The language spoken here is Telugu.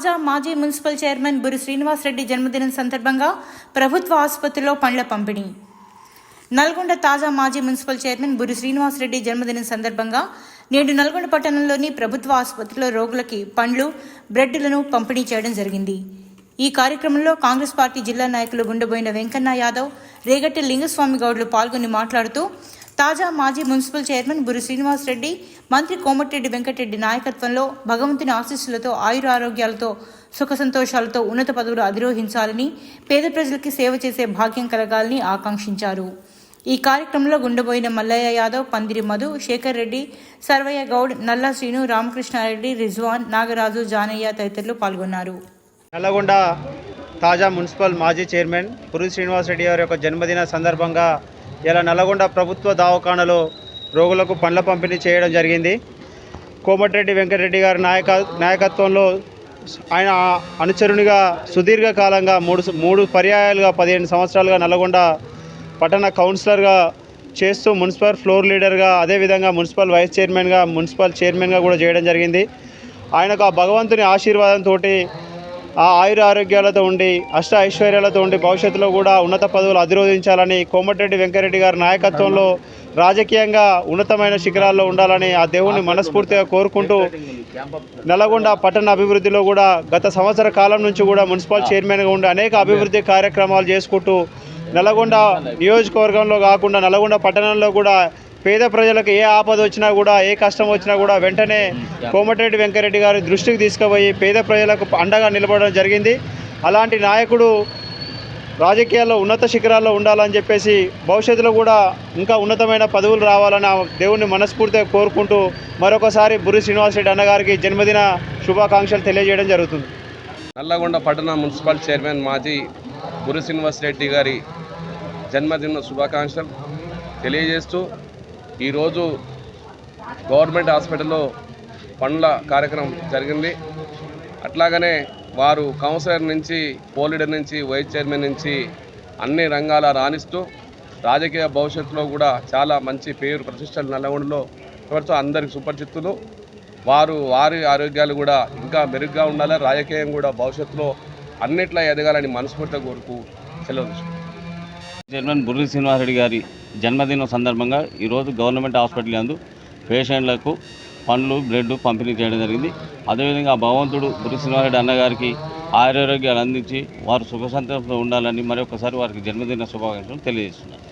తాజా మాజీ మున్సిపల్ చైర్మన్ బురి శ్రీనివాసరెడ్డి జన్మదినం సందర్భంగా ప్రభుత్వ ఆసుపత్రిలో పండ్ల పంపిణీ. నల్గొండ తాజా మాజీ మున్సిపల్ చైర్మన్ బురి శ్రీనివాసరెడ్డి జన్మదినం సందర్భంగా నేడు నల్గొండ పట్టణంలోని ప్రభుత్వ ఆసుపత్రిలో రోగులకి పండ్లు బ్రెడ్లను పంపిణీ చేయడం జరిగింది. ఈ కార్యక్రమంలో కాంగ్రెస్ పార్టీ జిల్లా నాయకులు గుండెబోయిన వెంకన్న యాదవ్ రేగట్టి లింగస్వామి గౌడ్లు పాల్గొని మాట్లాడుతూ తాజా మాజీ మున్సిపల్ చైర్మన్ బురి శ్రీనివాసరెడ్డి మంత్రి కోమటిరెడ్డి వెంకటరెడ్డి నాయకత్వంలో భగవంతుని ఆశీస్సులతో ఆయుర ఆరోగ్యాలతో సుఖ సంతోషాలతో ఉన్నత పదవులు అధిరోహించాలని పేద ప్రజలకి సేవ చేసే భాగ్యం కలగాలని ఆకాంక్షించారు. ఈ కార్యక్రమంలో గుండెబోయిన మల్లయ్య యాదవ్ పందిరి మధు శేఖర్ రెడ్డి సర్వయ్య గౌడ్ నల్లా శ్రీను రామకృష్ణారెడ్డి రిజ్వాన్ నాగరాజు జానయ్య తదితరులు పాల్గొన్నారు. నల్లగొండ తాజా మున్సిపల్ మాజీ చైర్మన్ పురు శ్రీనివాసరెడ్డి గారి యొక్క జన్మదిన సందర్భంగా ఇలా నల్లగొండ ప్రభుత్వ దవాఖానలో రోగులకు పండ్ల పంపిణీ చేయడం జరిగింది. కోమటిరెడ్డి వెంకటరెడ్డి గారి నాయక నాయకత్వంలో ఆయన అనుచరునిగా సుదీర్ఘకాలంగా మూడు మూడు పర్యాయాలుగా పదిహేను సంవత్సరాలుగా నల్లగొండ పట్టణ కౌన్సిలర్గా చేస్తూ మున్సిపల్ ఫ్లోర్ లీడర్గా అదేవిధంగా మున్సిపల్ వైస్ చైర్మన్గా మున్సిపల్ చైర్మన్గా కూడా చేయడం జరిగింది. ఆయనకు ఆ భగవంతుని ఆశీర్వాదంతో ఆ ఆయుర ఆరోగ్యాలతో ఉండి అష్ట ఐశ్వర్యాలతో ఉండి భవిష్యత్తులో కూడా ఉన్నత పదవులు అధిరోధించాలని కోమటిరెడ్డి వెంకరెడ్డి గారి నాయకత్వంలో రాజకీయంగా ఉన్నతమైన శిఖరాల్లో ఉండాలని ఆ దేవుణ్ణి మనస్ఫూర్తిగా కోరుకుంటూ నల్లగొండ పట్టణ అభివృద్ధిలో కూడా గత సంవత్సర కాలం నుంచి కూడా మున్సిపల్ చైర్మన్గా ఉండి అనేక అభివృద్ధి కార్యక్రమాలు చేసుకుంటూ నల్లగొండ నియోజకవర్గంలో కాకుండా నల్లగొండ పట్టణంలో కూడా పేద ప్రజలకు ఏ ఆపద వచ్చినా కూడా ఏ కష్టం వచ్చినా కూడా వెంటనే కోమటిరెడ్డి వెంకరెడ్డి గారి దృష్టికి తీసుకుపోయి పేద ప్రజలకు అండగా నిలబడడం జరిగింది. అలాంటి నాయకుడు రాజకీయాల్లో ఉన్నత శిఖరాల్లో ఉండాలని చెప్పేసి భవిష్యత్తులో కూడా ఇంకా ఉన్నతమైన పదవులు రావాలని ఆ దేవుణ్ణి మనస్ఫూర్తిగా కోరుకుంటూ మరొకసారి బుర్రి శ్రీనివాసరెడ్డి అన్నగారికి జన్మదిన శుభాకాంక్షలు తెలియజేయడం జరుగుతుంది. నల్లగొండ పట్టణ మున్సిపల్ చైర్మన్ మాజీ గురు శ్రీనివాస్ రెడ్డి గారి జన్మదిన శుభాకాంక్షలు తెలియజేస్తూ ఈరోజు గవర్నమెంట్ హాస్పిటల్లో పండ్ల కార్యక్రమం జరిగింది. అట్లాగనే వారు కౌన్సిలర్ నుంచి పోలీడర్ నుంచి వైస్ చైర్మన్ నుంచి అన్ని రంగాల రాణిస్తూ రాజకీయ భవిష్యత్తులో కూడా చాలా మంచి పేరు ప్రతిష్టలు నల్లగొండలో ఎవరితో అందరికి సుపరిచితులు. వారు వారి ఆరోగ్యాలు కూడా ఇంకా మెరుగ్గా ఉండాలి. రాజకీయం కూడా భవిష్యత్తులో అన్నిట్లా ఎదగాలని మనస్ఫూర్తిగా కోరుకు సెలవు చైర్మన్ బుర్రి శ్రీనివాసరెడ్డి గారి జన్మదినం సందర్భంగా ఈరోజు గవర్నమెంట్ హాస్పిటల్ నందు పేషెంట్లకు పండ్లు బ్లడ్ పంపిణీ చేయడం జరిగింది. అదేవిధంగా భగవంతుడు బుర్రి అన్నగారికి ఆరోగ్యాలు అందించి వారు సుఖ సంతోషంతో ఉండాలని మరొకసారి వారికి జన్మదిన శుభాకాంక్షలు తెలియజేస్తున్నాను.